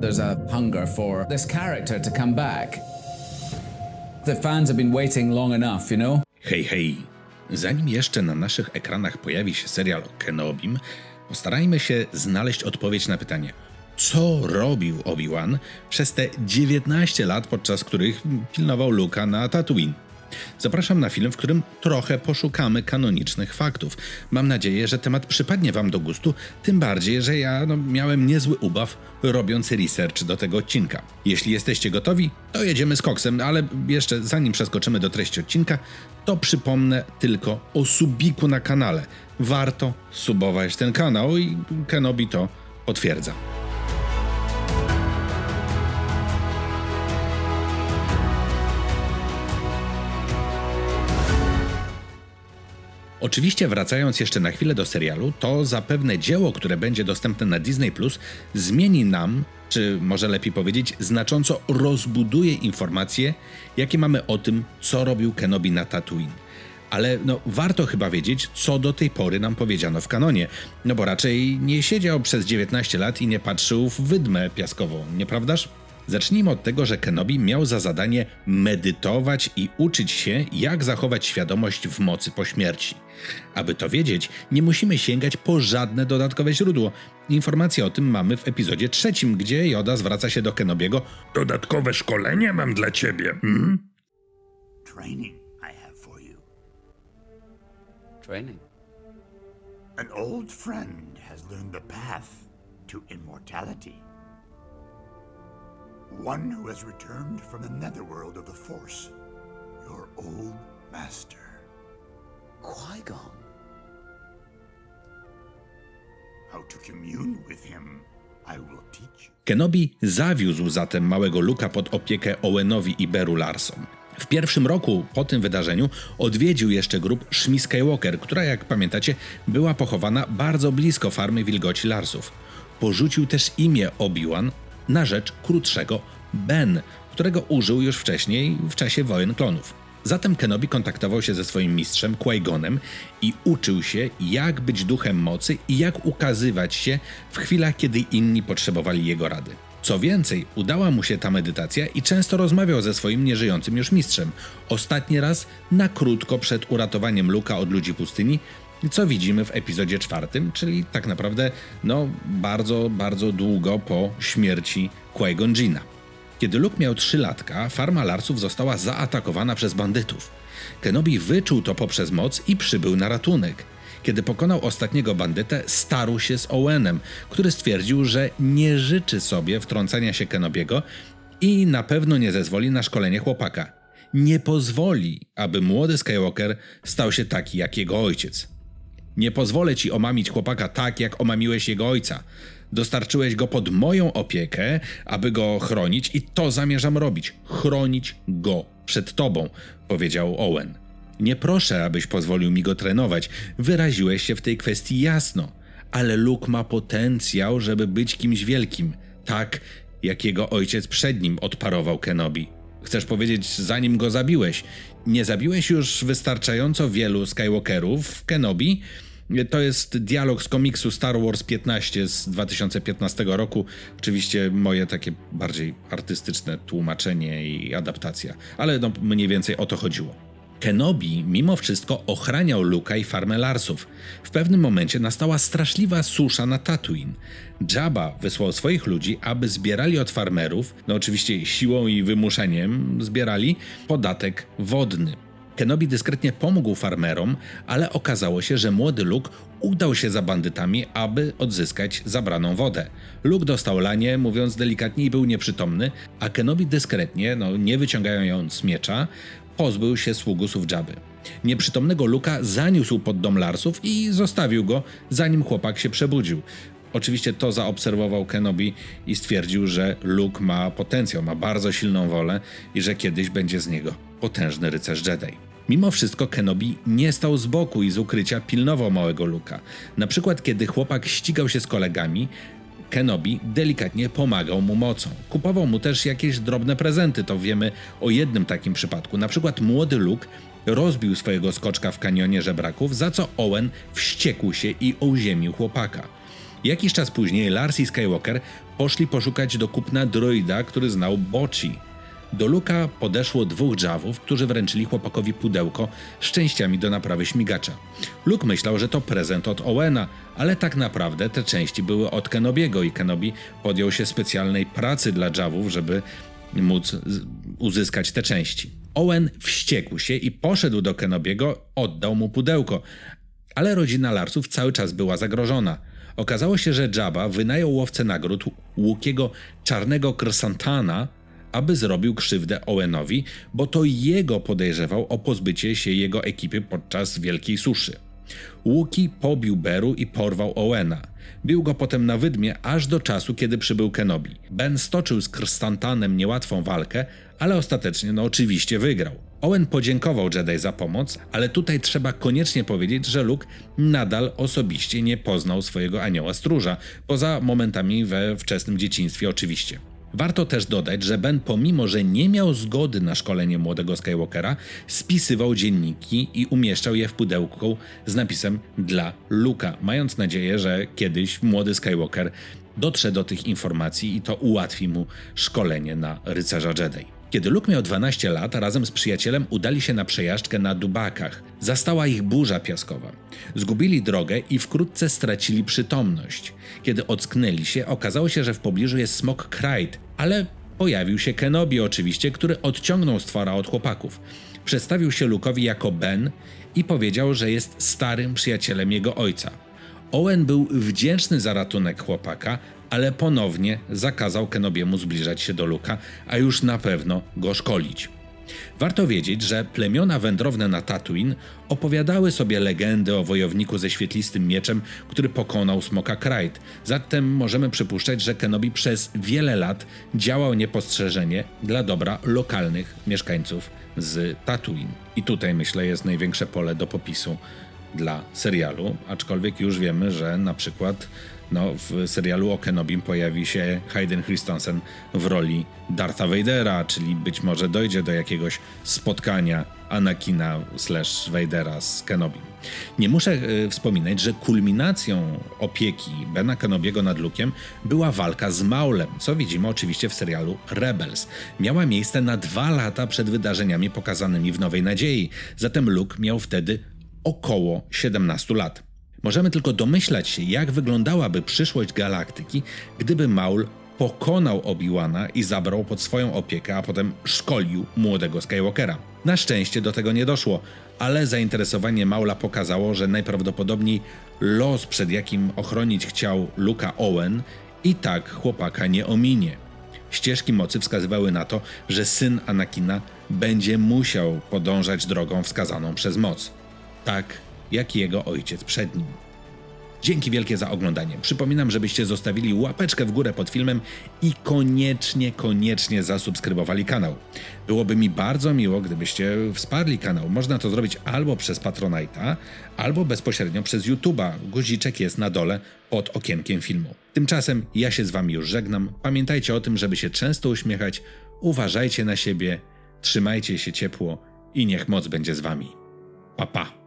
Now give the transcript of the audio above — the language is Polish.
There's a hunger for this character to come back. The fans have been waiting long enough, you know? Hej, hej! Zanim jeszcze na naszych ekranach pojawi się serial o Kenobim, postarajmy się znaleźć odpowiedź na pytanie, co robił Obi-Wan przez te 19 lat, podczas których pilnował Luka na Tatooine. Zapraszam na film, w którym trochę poszukamy kanonicznych faktów. Mam nadzieję, że temat przypadnie Wam do gustu, tym bardziej, że ja no, miałem niezły ubaw robiąc research do tego odcinka. Jeśli jesteście gotowi, to jedziemy z koksem, ale jeszcze zanim przeskoczymy do treści odcinka, to przypomnę tylko o subiku na kanale. Warto subować ten kanał i Kenobi to potwierdza. Oczywiście wracając jeszcze na chwilę do serialu, to zapewne dzieło, które będzie dostępne na Disney Plus, zmieni nam, czy może lepiej powiedzieć, znacząco rozbuduje informacje, jakie mamy o tym, co robił Kenobi na Tatooine. Ale no, warto chyba wiedzieć, co do tej pory nam powiedziano w kanonie, no bo raczej nie siedział przez 19 lat i nie patrzył w wydmę piaskową, nieprawdaż? Zacznijmy od tego, że Kenobi miał za zadanie medytować i uczyć się, jak zachować świadomość w mocy po śmierci. Aby to wiedzieć, nie musimy sięgać po żadne dodatkowe źródło. Informacje o tym mamy w epizodzie trzecim, gdzie Yoda zwraca się do Kenobiego. Dodatkowe szkolenie mam dla ciebie. Hmm? training I have for you. Training. An old friend has learned the path to immortality. One who has returned from the netherworld of the Force. Your old master. Qui Gon. How to commune with him, I will teach you. Kenobi zawiózł zatem małego Luka pod opiekę Owenowi i Beru Larson. W pierwszym roku po tym wydarzeniu odwiedził jeszcze grup Shmi Skywalker, która jak pamiętacie była pochowana bardzo blisko farmy wilgoci Larsów. Porzucił też imię Obi-Wan na rzecz krótszego Ben, którego użył już wcześniej w czasie wojen klonów. Zatem Kenobi kontaktował się ze swoim mistrzem Qui-Gonem i uczył się, jak być duchem mocy i jak ukazywać się w chwilach, kiedy inni potrzebowali jego rady. Co więcej, udała mu się ta medytacja i często rozmawiał ze swoim nieżyjącym już mistrzem. Ostatni raz na krótko przed uratowaniem Luka od ludzi pustyni, co widzimy w epizodzie czwartym, czyli tak naprawdę no bardzo, bardzo długo po śmierci Qui-Gon Jinna. Kiedy Luke miał 3 latka, farma Larsów została zaatakowana przez bandytów. Kenobi wyczuł to poprzez moc i przybył na ratunek. Kiedy pokonał ostatniego bandytę, starł się z Owenem, który stwierdził, że nie życzy sobie wtrącania się Kenobiego i na pewno nie zezwoli na szkolenie chłopaka. Nie pozwoli, aby młody Skywalker stał się taki jak jego ojciec. Nie pozwolę ci omamić chłopaka tak, jak omamiłeś jego ojca. Dostarczyłeś go pod moją opiekę, aby go chronić, i to zamierzam robić chronić go przed tobą, powiedział Owen. Nie proszę, abyś pozwolił mi go trenować. Wyraziłeś się w tej kwestii jasno, ale Luke ma potencjał, żeby być kimś wielkim, tak jak jego ojciec przed nim odparował Kenobi. Chcesz powiedzieć, zanim go zabiłeś? Nie zabiłeś już wystarczająco wielu Skywalkerów w Kenobi? To jest dialog z komiksu Star Wars 15 z 2015 roku. Oczywiście moje takie bardziej artystyczne tłumaczenie i adaptacja, ale no mniej więcej o to chodziło. Kenobi mimo wszystko ochraniał Luka i farmę Larsów. W pewnym momencie nastała straszliwa susza na Tatooine. Jabba wysłał swoich ludzi, aby zbierali od farmerów, no oczywiście siłą i wymuszeniem zbierali, podatek wodny. Kenobi dyskretnie pomógł farmerom, ale okazało się, że młody Luke udał się za bandytami, aby odzyskać zabraną wodę. Luke dostał lanie, mówiąc delikatnie, i był nieprzytomny, a Kenobi dyskretnie, no nie wyciągając miecza, pozbył się sługusów Jabby. Nieprzytomnego Luka zaniósł pod dom Larsów i zostawił go, zanim chłopak się przebudził. Oczywiście to zaobserwował Kenobi i stwierdził, że Luke ma potencjał, ma bardzo silną wolę i że kiedyś będzie z niego potężny rycerz Jedi. Mimo wszystko Kenobi nie stał z boku i z ukrycia pilnował małego Luka. Na przykład kiedy chłopak ścigał się z kolegami, Kenobi delikatnie pomagał mu mocą. Kupował mu też jakieś drobne prezenty, to wiemy o jednym takim przypadku. Na przykład młody Luke rozbił swojego skoczka w kanionie żebraków, za co Owen wściekł się i uziemił chłopaka. Jakiś czas później Lars i Skywalker poszli poszukać do kupna droida, który znał Bochi. Do Luka podeszło dwóch dżawów, którzy wręczyli chłopakowi pudełko z częściami do naprawy śmigacza. Luke myślał, że to prezent od Owena, ale tak naprawdę te części były od Kenobiego i Kenobi podjął się specjalnej pracy dla dżawów, żeby móc uzyskać te części. Owen wściekł się i poszedł do Kenobiego, oddał mu pudełko, ale rodzina Larsów cały czas była zagrożona. Okazało się, że Jabba wynajął łowcę nagród Łukiego Czarnego Krsantana, aby zrobił krzywdę Owenowi, bo to jego podejrzewał o pozbycie się jego ekipy podczas Wielkiej Suszy. Łuki pobił Beru i porwał Owena. Bił go potem na wydmie aż do czasu, kiedy przybył Kenobi. Ben stoczył z Krstantanem niełatwą walkę, ale ostatecznie no oczywiście wygrał. Owen podziękował Jedi za pomoc, ale tutaj trzeba koniecznie powiedzieć, że Luke nadal osobiście nie poznał swojego anioła stróża, poza momentami we wczesnym dzieciństwie oczywiście. Warto też dodać, że Ben, pomimo że nie miał zgody na szkolenie młodego Skywalkera, spisywał dzienniki i umieszczał je w pudełku z napisem dla Luka, mając nadzieję, że kiedyś młody Skywalker dotrze do tych informacji i to ułatwi mu szkolenie na rycerza Jedi. Kiedy Luke miał 12 lat, razem z przyjacielem udali się na przejażdżkę na Dubakach. Zastała ich burza piaskowa. Zgubili drogę i wkrótce stracili przytomność. Kiedy ocknęli się, okazało się, że w pobliżu jest smok Krajt, ale pojawił się Kenobi oczywiście, który odciągnął stwora od chłopaków. Przedstawił się Luke'owi jako Ben i powiedział, że jest starym przyjacielem jego ojca. Owen był wdzięczny za ratunek chłopaka, ale ponownie zakazał Kenobiemu zbliżać się do Luka, a już na pewno go szkolić. Warto wiedzieć, że plemiona wędrowne na Tatooine opowiadały sobie legendy o wojowniku ze świetlistym mieczem, który pokonał smoka Krajt. Zatem możemy przypuszczać, że Kenobi przez wiele lat działał niepostrzeżenie dla dobra lokalnych mieszkańców z Tatooine. I tutaj myślę jest największe pole do popisu dla serialu, aczkolwiek już wiemy, że na przykład no, w serialu o Kenobim pojawi się Hayden Christensen w roli Dartha Vadera, czyli być może dojdzie do jakiegoś spotkania Anakina slash Vadera z Kenobim. Nie muszę e, wspominać, że kulminacją opieki Bena Kenobiego nad Luke'em była walka z Maulem, co widzimy oczywiście w serialu Rebels. Miała miejsce na dwa lata przed wydarzeniami pokazanymi w Nowej Nadziei, zatem Luke miał wtedy około 17 lat. Możemy tylko domyślać się, jak wyglądałaby przyszłość galaktyki, gdyby Maul pokonał Obi-Wana i zabrał pod swoją opiekę, a potem szkolił młodego Skywalkera. Na szczęście do tego nie doszło, ale zainteresowanie Maula pokazało, że najprawdopodobniej los, przed jakim ochronić chciał Luka Owen, i tak chłopaka nie ominie. Ścieżki mocy wskazywały na to, że syn Anakina będzie musiał podążać drogą wskazaną przez moc. Tak jak jego ojciec przed nim. Dzięki wielkie za oglądanie. Przypominam, żebyście zostawili łapeczkę w górę pod filmem i koniecznie, koniecznie zasubskrybowali kanał. Byłoby mi bardzo miło, gdybyście wsparli kanał. Można to zrobić albo przez Patronite'a, albo bezpośrednio przez YouTube'a. Guziczek jest na dole pod okienkiem filmu. Tymczasem ja się z wami już żegnam. Pamiętajcie o tym, żeby się często uśmiechać. Uważajcie na siebie, trzymajcie się ciepło i niech moc będzie z wami. Pa pa!